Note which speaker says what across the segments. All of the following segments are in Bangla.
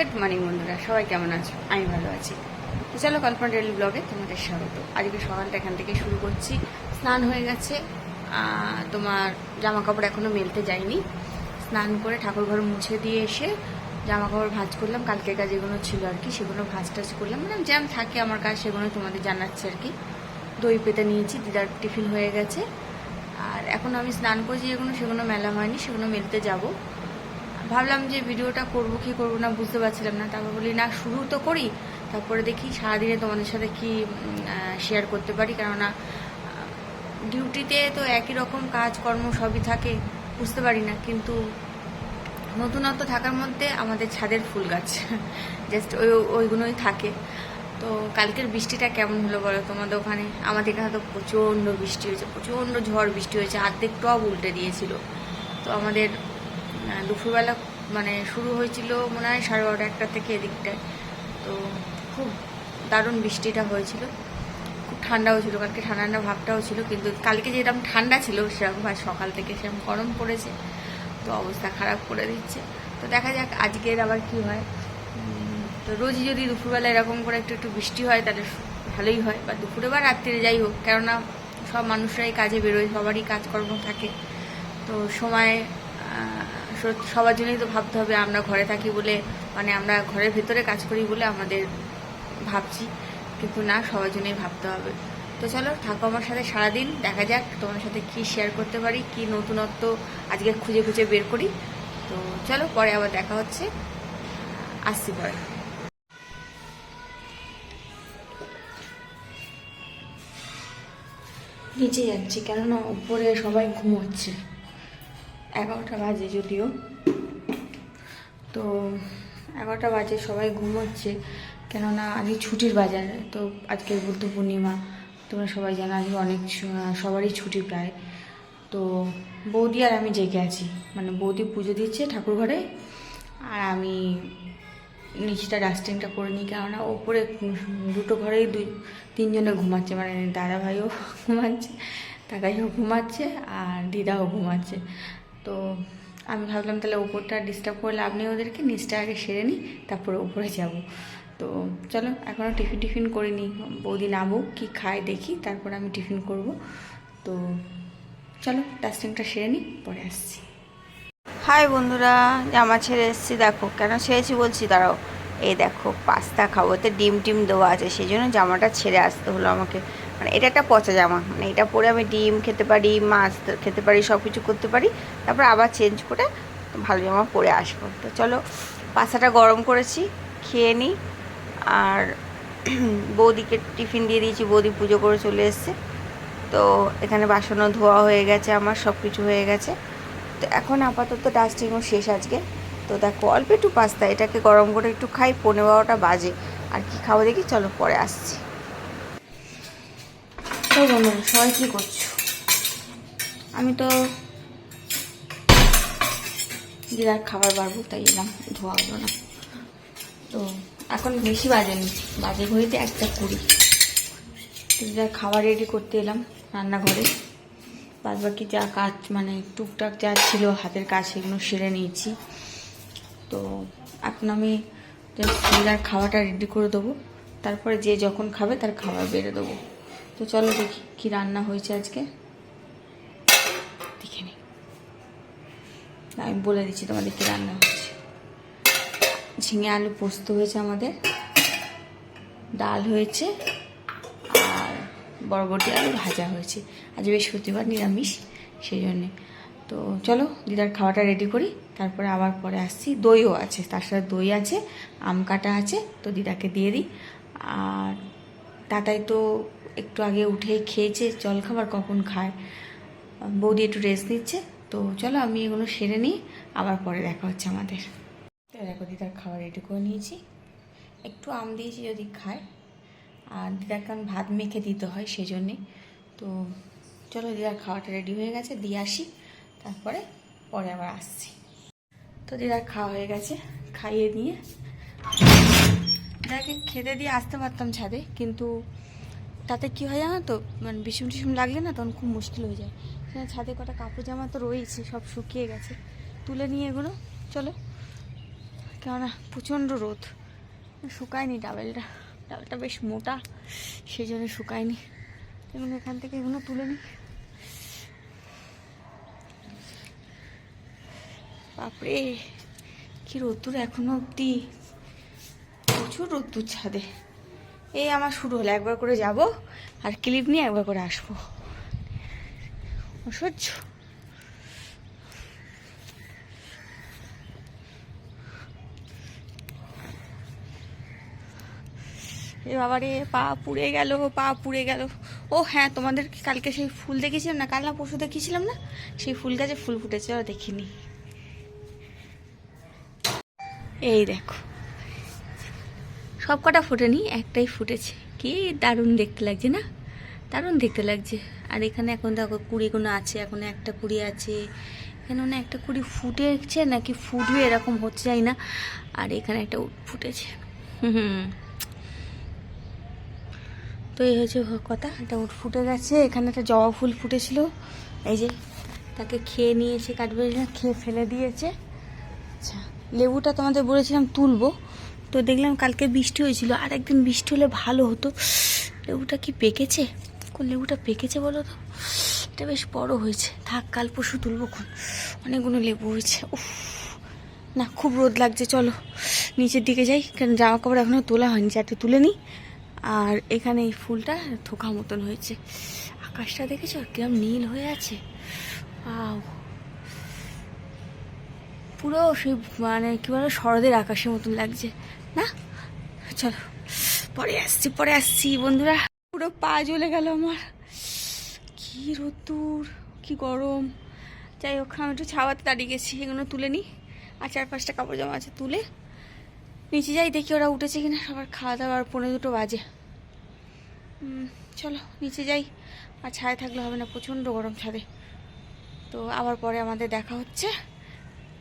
Speaker 1: গুড মর্নিং বন্ধুরা, সবাই কেমন আছো? আমি ভালো আছি। তো চলো কল্পনা ডেলি ব্লগে তোমাদের স্বাগত। আজকে সকালটা এখান থেকে শুরু করছি। স্নান হয়ে গেছে। তোমার জামা কাপড় এখনও মেলতে যাইনি। স্নান করে ঠাকুর ঘর মুছে দিয়ে এসে জামা কাপড় ভাঁজ করলাম। কালকে কাজ যেগুলো ছিল আর কি, সেগুলো ভাঁজ টাজ করলাম। মানে জ্যাম থাকে আমার কাজ, সেগুলো তোমাদের জানাচ্ছি আর কি। দই পেতে নিয়েছি, দিদার টিফিন হয়ে গেছে। আর এখন আমি স্নান করেছি যেগুলো, সেগুলো মেলা হয়নি, সেগুলো মেলতে যাব। ভাবলাম যে ভিডিওটা করব, কি করব না বুঝতে পারছিলাম না। তারপর বলি, না, শুরু তো করি। তারপরে দেখি সারাদিনে তোমাদের সাথে কি শেয়ার করতে পারি। কেননা ডিউটিতে তো একই রকম কাজকর্ম সবই থাকে, বুঝতে পারি না। কিন্তু নতুনত্ব থাকার মধ্যে আমাদের ছাদের ফুল গাছ জাস্ট ওই, ওইগুলোই থাকে। তো কালকের বৃষ্টিটা কেমন হলো বলো তোমাদের ওখানে? আমাদের এখানে তো প্রচণ্ড বৃষ্টি হয়েছে, প্রচণ্ড ঝড় বৃষ্টি হয়েছে। আর্ধেক টব উল্টে দিয়েছিল। তো আমাদের দুপুরবেলা মানে শুরু হয়েছিল মনে হয় সাড়ে বারোটা একটা থেকে এদিকটায়। তো খুব দারুণ বৃষ্টিটা হয়েছিল। খুব ঠান্ডাও ছিল, কালকে ঠান্ডা ঠান্ডা ভাবটাও ছিল, কিন্তু কালকে যেরকম ঠান্ডা ছিল, সেরকম আর সকাল থেকে সেরকম গরম পড়েছে, তো অবস্থা খারাপ করে দিচ্ছে। তো দেখা যাক আজকের আবার কি হয়। তো রোজই যদি দুপুরবেলা এরকম করে একটু একটু বৃষ্টি হয়, তাহলে ভালোই হয়। বা দুপুরে বা রাত্রিরে যাই হোক, কেননা সব মানুষরাই কাজে বেরোয়, সবারই কাজকর্ম থাকে। তো সময় সবার জন্যই তো ভাবতে হবে আমরা ঘরে থাকি বলে মানে আমরা ঘরের ভেতরে কাজ করি বলে আমাদের ভাবছি, কিন্তু না, সবার জন্যই ভাবতে হবে। তো চলো, থাকো আমার সাথে সারাদিন, দেখা যাক তোমার সাথে কি শেয়ার করতে পারি, কি নতুনত্ব আজকে খুঁজে খুঁজে বের করি। তো চলো, পরে আবার দেখা হচ্ছে। আসছি পরে। নিচে যাচ্ছি, কেননা উপরে সবাই ঘুমোচ্ছে। এগারোটা বাজে যদিও। তো এগারোটা বাজে সবাই ঘুমোচ্ছে, কেননা আজকে ছুটির বাজার, তো আজকে বুদ্ধ পূর্ণিমা, তোমরা সবাই জানো আজকে অনেক সবারই ছুটি প্রায়। তো বৌদি আর আমি জেগে আছি মানে বৌদি পুজো দিচ্ছে ঠাকুর ঘরে, আর আমি নিচটা ডাস্টিংটা করে নিই, কেননা ওপরে দুটো ঘরেই দুই, তিনজনে ঘুমাচ্ছে মানে দাদা ভাইও ঘুমাচ্ছে, দাদাইও ঘুমাচ্ছে, আর দিদাও ঘুমাচ্ছে। তো আমি ভাবলাম তাহলে ওপরটা ডিস্টার্ব করে লাভ নেই ওদেরকে, নিচটা আগে সেরে নিই, তারপরে উপরে যাব। তো চলো, এখনও টিফিন টিফিন করিনি বৌদি নামুক, কি খায় দেখি, তারপর আমি টিফিন করব। তো চলো ডাস্টিংটা সেরে নিই, পরে আসছি। হাই বন্ধুরা, জামা ছেড়ে এসেছি, দেখো, কেন ছেড়েছি বলছি? দাঁড়াও, এই দেখো, পাস্তা খাব তো ডিম টিম দেওয়া আছে, সেই জন্য জামাটা ছেড়ে আসতে হলো আমাকে। মানে এটা একটা পচা জামা। মানে এটা পরে আমি ডিম খেতে পারি, মাছ খেতে পারি সব কিছু করতে পারি। তারপর আবার চেঞ্জ করে ভালো জামা পরে আসব। তো চলো, পাস্তাটা গরম করেছি, খেয়ে নিই। আর বৌদিকে টিফিন দিয়ে দিয়েছি, বৌদি পুজো করে চলে এসছে। তো এখানে বাসনও ধোয়া হয়ে গেছে আমার সব কিছু হয়ে গেছে। তো এখন আপাতত ডাস্টিংও শেষ আজকে। তো দেখো, অল্প একটু পাস্তা, এটাকে গরম করে একটু খাই, পনেরো বারোটা বাজে। আর কি খাব দেখি? চলো, পরে আসছি। তো বন্ধুরা সবাই কী করছ? আমি তো দিদার খাবার বাড়বো, তাই এলাম, ধোয়া হলো না। তো এখন বেশি বাজেনি বাজে ঘড়িতে একটা কুড়ি। দিদার খাবার রেডি করতে এলাম রান্নাঘরে। বাদ বাকি যা কাজ মানে টুকটাক যা ছিল, হাতের কাজ সেগুলো সেরে নিয়েছি। তো এখন আমি দিদার খাওয়াটা রেডি করে দেবো। তারপরে যে যখন খাবে, তার খাবার বেড়ে দেবো। তো চলো দেখি কি রান্না হয়েছে আজকে। দেখে নি। আমি বলে দিচ্ছি তোমাদের কি রান্না হয়েছে। ঝিঙে আলু পোস্ত হয়েছে আমাদের, ডাল হয়েছে, আর বরবটি আলু ভাজা হয়েছে। আজ বৃহস্পতিবার নিরামিষ, সেই জন্যে। তো চলো, দিদার খাওয়াটা রেডি করি, তারপরে আবার পরে আসছি। দইও আছে, তার সাথে দই আছে, আম কাটা আছে, তো দিদাকে দিয়ে দিই। আর তাতাই তো একটু আগে উঠে খেয়েছে, জল খাবার, কখন খায়? বৌদি একটু রেস্ট নিচ্ছে, তো চলো আমি এগুলো সেরে নিই, আবার পরে দেখা হচ্ছে আমাদের। দেখো দিদার খাবার রেডি করে নিয়েছি। একটু আম দিয়েছি যদি খায়। আর দিদার কারণ ভাত মেখে দিতে হয় সেই জন্যে তো চলো দিদার খাওয়াটা রেডি হয়ে গেছে, দিয়ে আসি। তারপরে, পরে আবার আসছি। তো দিদার খাওয়া হয়ে গেছে, খাইয়ে নিয়ে দিদাকে খেতে দিয়ে আসতে পারতাম ছাদে, কিন্তু তাতে কী হয় জানো তো মানে বিষম টিসুম লাগলে না তখন খুব মুশকিল হয়ে যায়। সেখানে ছাদে কটা কাপড় জামা তো রয়েছে সব শুকিয়ে গেছে। তুলে নিয়ে এগুলো, চলো। কেননা প্রচণ্ড রোদ, শুকায়নি ডাবেলটা ডাবেলটা বেশ মোটা, সেই জন্য শুকায়নি। এগুলো এখান থেকে এগুলো তুলে নিই। বাপরে, কি রোদ্দুর এখনও অবধি। প্রচুর রোদ্দুর ছাদে। এই আমার শুরু হলো, একবার করে যাব আর ক্লিপ নিয়ে একবার করে আসব। অসহ্য। এ বাবারে, পা পুড়ে গেল, পা পুড়ে গেল। ও হ্যাঁ তোমাদের কালকে সেই ফুল দেখেছিলাম না? কাল না পরশু দেখেছিলাম না? সেই ফুল গাছে ফুল ফুটেছে দেখিনি। এই দেখো। সব কটা ফোটেনি একটাই ফুটেছে। কি দারুণ দেখতে লাগছে না? দারুণ দেখতে লাগছে। আর এখানে এখন দেখো কুড়িগুলো আছে, এখন একটা কুড়ি আছে। এখানে না একটা কুড়ি ফুটেছে, নাকি ফুটবে এরকম হচ্ছে যাই না। আর এখানে একটা ফুটেছে। হুম তো এই হচ্ছে কথা এটা উট ফুটে গেছে। এখানে একটা জবা ফুল ফুটেছিল। এই যে, তাকে খেয়ে নিয়েছে, কাঠবেরিটা খেয়ে ফেলে দিয়েছে। আচ্ছা লেবুটা তোমাদের বলেছিলাম তুলবো। তো দেখলাম কালকে বৃষ্টি হয়েছিল। আর একদিন বৃষ্টি হলে ভালো হতো। লেবুটা কি পেকেছে? কোন লেবুটা পেকেছে বলো তো? এটা বেশ বড় হয়েছে। থাক, কাল পশু তুলবো কোন অনেকগুলো লেবু হয়েছে। উফ, না, খুব রোদ লাগছে, চলো। নিচের দিকে যাই। কারণ জামা কাপড় এখনও তোলা হয়নি যাতে তুলে নিই। আর এখানে এই ফুলটা থোকা মতন হয়েছে। আকাশটা দেখেছ? কিরম নীল হয়ে আছে। আও পুরো সেই মানে কি বলো, শরদের আকাশের মতন লাগছে। না? চলো, পরে আসছি পরে আসছি, বন্ধুরা। পুরো পা জ্বলে গেল আমার। কি রোদ্দুর, কি গরম। যাই হোক, আমি একটু ছাওয়াতে দাঁড়িয়ে গেছি, এগুলো তুলে নিই আর চার পাঁচটা কাপড় জামা আছে, তুলে। নিচে যাই, দেখি ওরা উঠেছে কিনা। সবার খাওয়া দাওয়ার পনেরো দুটো বাজে। চলো, নিচে যাই। আর ছায়া থাকলে হবে না, প্রচণ্ড গরম ছাদে। তো আবার পরে আমাদের দেখা হচ্ছে।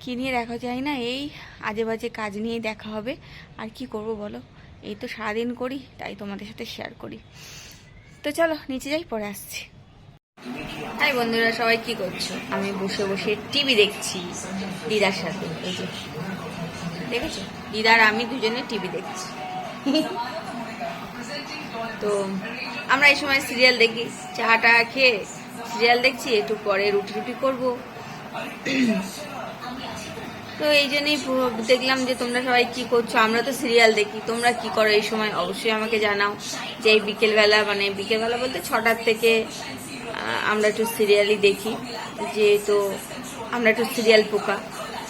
Speaker 1: কী নিয়ে দেখা যায় না? এই আজে বাজে কাজ নিয়েই দেখা হবে। আর কি করব বলো? এই তো সারাদিন করি, তাই তোমাদের সাথে শেয়ার করি। তো চলো, নিচে যাই, পরে আসছি। হাই বন্ধুরা, সবাই কি করছ? আমি বসে বসে টিভি দেখছি, দিদার সাথে। দেখেছ? দিদার আমি দুজনে টিভি দেখছি। তো আমরা এই সময় সিরিয়াল দেখি, চাটা খেয়ে সিরিয়াল দেখছি, একটু পরে রুটি রুটি করব। তো এই জন্যই দেখলাম যে তোমরা সবাই কি করছ। আমরা তো সিরিয়াল দেখি। তোমরা কি করো এই সময়? অবশ্যই আমাকে জানাও যে এই বিকেলবেলা মানে বিকেলবেলা বলতে ছটার থেকে আমরা একটু সিরিয়ালই দেখি। যেহেতু আমরা একটু সিরিয়াল পোকা।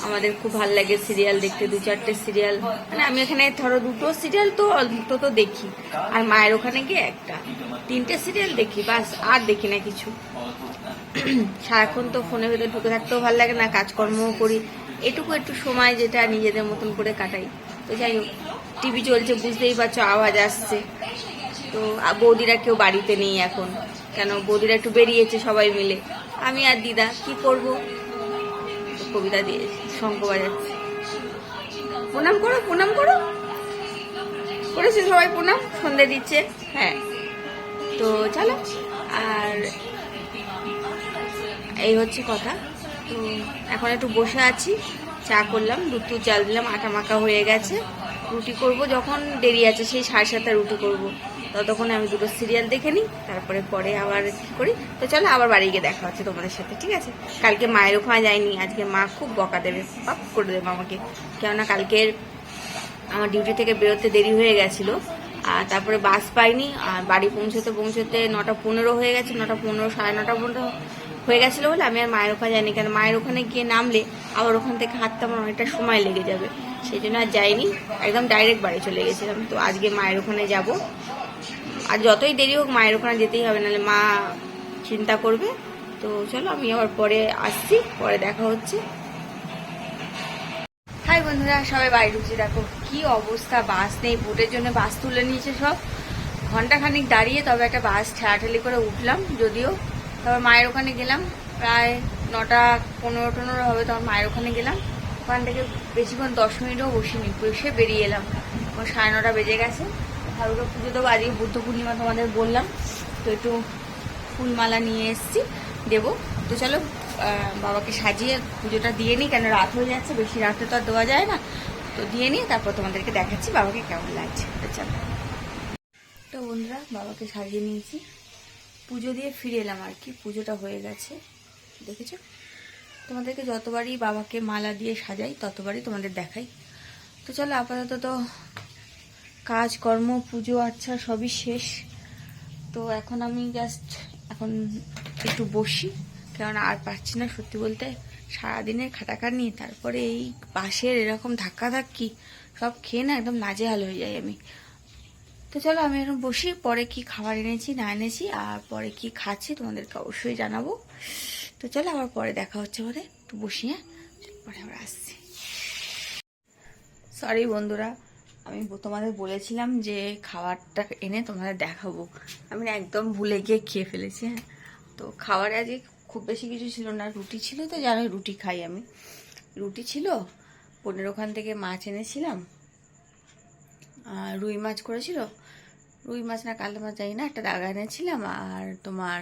Speaker 1: আমাদের খুব ভালো লাগে সিরিয়াল দেখতে। দু চারটে সিরিয়াল মানে আমি এখানে ধরো দুটো সিরিয়াল তো অন্তত দেখি। আর মায়ের ওখানে গিয়ে একটা। তিনটে সিরিয়াল দেখি। বাস, আর দেখি না কিছু। সারাক্ষণ তো ফোনের ভেতরে ঢুকে থাকতেও ভালো লাগে না, কাজকর্মও করি। এটুকু একটু সময় যেটা নিজেদের মতন করে কাটাই। তো যাই হোক, টিভি চলছে, বুঝতেই পারছ আওয়াজ আসছে। তো বৌদিরা কেউ বাড়িতে নেই এখন। কেন? বৌদিরা একটু বেরিয়েছে সবাই মিলে। আমি আর দিদা, কি করব? কবিতা দিয়ে শঙ্খ বাজাচ্ছে। প্রণাম করো প্রণাম করো। করেছে সবাই প্রণাম? সন্ধে দিচ্ছে? হ্যাঁ। তো চলো, আর এই হচ্ছে কথা। তো এখন একটু বসে আছি, চা করলাম, দুধ চাল দিলাম, আটা মাখা হয়ে গেছে। রুটি করব যখন দেরি আছে, সেই সাড়ে সাতটা রুটি করব। ততক্ষণ আমি দুটো সিরিয়াল দেখে নিই, তারপরে পরে আবার কি করি। তো চলো আবার বাড়ি গিয়ে দেখা হচ্ছে তোমাদের সাথে, ঠিক আছে? কালকে মায়ের ওখানে যাইনি, আজকে মা খুব বকা দেবে, পাপ করে দেবে আমাকে। কেননা কালকের আমার ডিউটি থেকে বেরোতে দেরি হয়ে গেছিল, আর তারপরে বাস পাইনি, আর বাড়ি পৌঁছতে পৌঁছতে নটা পনেরো হয়ে গেছে, নটা পনেরো, সাড়ে নটা পনেরো হয়ে গেছিল বলে আমি আর মায়ের ওখানে যাইনি কারণ মায়ের ওখানে গিয়ে নামলে আবার ওখান থেকে হাঁটতে আমার অনেকটা সময় লেগে যাবে। সেই জন্য আর যাইনি, একদম ডাইরেক্ট বাড়ি চলে গেছিলাম। তো আজকে মায়ের ওখানে যাব। আর যতই দেরি হোক মায়ের ওখানে যেতেই হবে, নাহলে মা চিন্তা করবে। তো চলো আমি আবার পরে আসছি, পরে দেখা হচ্ছে। হাই বন্ধুরা, সবাই বাড়ি ঢুকছে। দেখো কি অবস্থা, বাস নেই ভোটের জন্য বাস তুলে নিয়েছে সব। ঘন্টাখানিক দাঁড়িয়ে তবে একটা বাস ঠেলাঠেলি করে উঠলাম, যদিও তারপর মায়ের ওখানে গেলাম। প্রায় নটা, পনেরো টনেরো হবে, তখন মায়ের ওখানে গেলাম। ওখান থেকে বেশিক্ষণ দশ মিনিটও বসিনি, বসে বেরিয়ে এলাম। এখন সাড়ে নটা বেজে গেছে। ঠাকুরকে পুজো দেবো, আজকে বুদ্ধ পূর্ণিমা তোমাদের বললাম। তো একটু ফুলমালা নিয়ে এসেছি, দেবো। তো চলো বাবাকে সাজিয়ে পুজোটা দিয়ে নিই, কেন রাত হয়ে যাচ্ছে, বেশি রাতে তো আর দেওয়া যায় না। তো দিয়ে নিই, তারপর তোমাদেরকে দেখাচ্ছি বাবাকে কেমন লাগছে। তো চলো। তো বন্ধুরা, বাবাকে সাজিয়ে নিয়েছি। পুজো দিয়ে ফিরে এলাম আর কি। পুজোটা হয়ে গেছে। দেখেছ? তোমাদেরকে যতবারই বাবাকে মালা দিয়ে সাজাই, ততবারই তোমাদের দেখাই। তো চলো, আপাতত তো কাজকর্ম পুজো আচ্ছা সবই শেষ। তো এখন আমি জাস্ট এখন একটু বসি কারণ আর পারছি না সত্যি বলতে। সারাদিনের খাটাখাটনি, তারপরে এই বাসের এরকম ধাক্কা ধাক্কি সব খেয়ে না একদম নাজেহাল হয়ে যাই আমি। তো চলো আমি এখন বসি, পরে কি খাবার এনেছি না এনেছি, আর পরে কি খাচ্ছি তোমাদেরকে অবশ্যই জানাব। তো চলো আবার পরে দেখা হচ্ছে পরে একটু বসি হ্যাঁ? পরে আবার আসছি। সরি বন্ধুরা, আমি তোমাদের বলেছিলাম যে খাবারটা এনে তোমাদের দেখাবো। আমি একদম ভুলে গিয়ে খেয়ে ফেলেছি হ্যাঁ? তো খাবারে আজকে খুব বেশি কিছু ছিল না, রুটি ছিল তো জানো রুটি খাই আমি। রুটি ছিল, পনেরো ওখান থেকে মাছ এনেছিলাম রুই মাছ করেছিল রুই মাছ না, কালো মাছ যাই না, একটা দাগা এনেছিলাম আর তোমার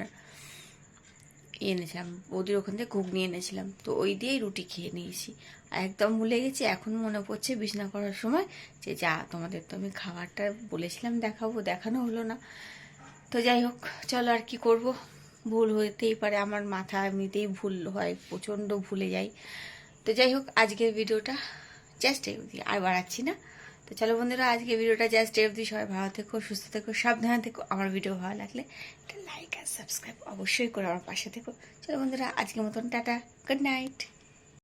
Speaker 1: ইয়ে এনেছিলাম ওদের ওখান থেকে ঘুগনি এনেছিলাম। তো ওই দিয়েই রুটি খেয়ে নিয়েছি। আর একদম ভুলে গেছি, এখন মনে পড়ছে বিছনা করার সময় যে যা, তোমাদের তো আমি খাবারটা বলেছিলাম দেখাবো, দেখানো হলো না। তো যাই হোক, চলো আর কি করব? ভুল হতেই পারে, আমার মাথা এমনিতেই ভুল হয়, প্রচণ্ড ভুলে যাই। তো যাই হোক, আজকের ভিডিওটা এই আর বাড়াচ্ছি না। তো চলো বন্ধুরা, আজকে ভিডিওটা জাস্ট এফ অবধি। সবাই ভালো থেকো, সুস্থ থেকো, সাবধানে থেকো। আমার ভিডিও ভালো লাগলে একটা লাইক আর সাবস্ক্রাইব অবশ্যই করে আমার পাশে থেকো। চলো বন্ধুরা, আজকের মতন, টাটা গুড নাইট